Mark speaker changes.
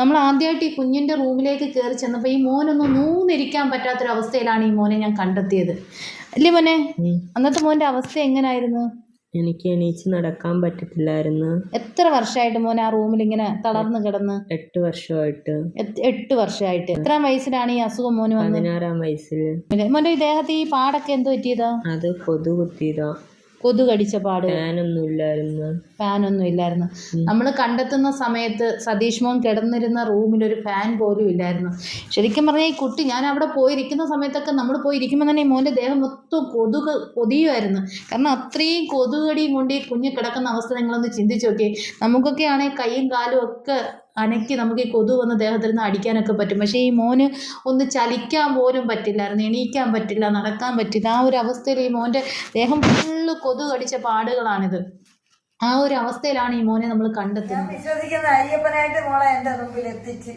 Speaker 1: നമ്മൾ ആദ്യമായിട്ട് ഈ കുഞ്ഞിന്റെ റൂമിലേക്ക് കയറി ചെന്നപ്പോൾ ഈ മോനൊന്ന് നൂന്നിരിക്കാൻ പറ്റാത്തൊരവസ്ഥയിലാണ് ഈ മോനെ ഞാൻ കണ്ടെത്തിയത്. അല്ലേ മോനെ? അന്നത്തെ മോന്റെ അവസ്ഥ എങ്ങനായിരുന്നു?
Speaker 2: എനിക്ക് എണീച്ച് നടക്കാൻ പറ്റത്തില്ലായിരുന്നു
Speaker 1: എത്ര വർഷമായിട്ട് മോൻ ആ റൂമിൽ ഇങ്ങനെ തളർന്ന് കിടന്ന്?
Speaker 2: എട്ട് വർഷമായിട്ട്.
Speaker 1: എട്ട് വർഷമായിട്ട്. എത്ര വയസ്സിലാണ് ഈ അസുഖം മോന്
Speaker 2: പതിനാറാം വയസ്സിൽ
Speaker 1: മോന്റെ ഈ ദേഹത്ത് ഈ പാടൊക്കെ എന്തോ പറ്റിയതാ?
Speaker 2: അത് കൊതു കുത്തിയതാ
Speaker 1: കൊതു കടിച്ച പാട്.
Speaker 2: ഫാനൊന്നും ഇല്ലായിരുന്നു
Speaker 1: ഫാനൊന്നും ഇല്ലായിരുന്നു നമ്മൾ കണ്ടെത്തുന്ന സമയത്ത് സതീഷ് മോൻ കിടന്നിരുന്ന റൂമിൽ ഒരു ഫാൻ പോലും ഇല്ലായിരുന്നു. ശരിക്കും പറഞ്ഞാൽ ഈ കുട്ടി ഞാൻ അവിടെ പോയിരിക്കുന്ന സമയത്തൊക്കെ നമ്മൾ പോയിരിക്കുമ്പോൾ തന്നെ ഈ മോന്റെ ദേഹം മൊത്തം കൊതുക് കൊതിയുമായിരുന്നു കാരണം അത്രയും കൊതുകടിയും കൊണ്ട് ഈ കുഞ്ഞ് കിടക്കുന്ന അവസ്ഥ നിങ്ങളൊന്ന് ചിന്തിച്ചു നോക്കി നമുക്കൊക്കെ ആണെങ്കിൽ കൈയും കാലും ഒക്കെ അനക്കി നമുക്ക് ഈ കൊതു വന്ന് ദേഹത്തിൽ നിന്ന് അടിക്കാനൊക്കെ പറ്റും. പക്ഷേ ഈ മോന് ഒന്ന് ചലിക്കാൻ പോലും പറ്റില്ലായിരുന്നു. എണീക്കാൻ പറ്റില്ല നടക്കാൻ പറ്റില്ല. ആ ഒരു അവസ്ഥയിൽ ഈ മോന്റെ ദേഹം ഫുള്ള് കൊതു കടിച്ച പാടുകളാണിത്. ആ ഒരു അവസ്ഥയിലാണ് ഈ മോനെ നമ്മൾ കണ്ടെത്തുന്നത്.
Speaker 3: വിശ്വസിക്കുന്ന അയ്യപ്പനായിട്ട് മോളെ എന്റെ മുമ്പിൽ എത്തിച്ച്.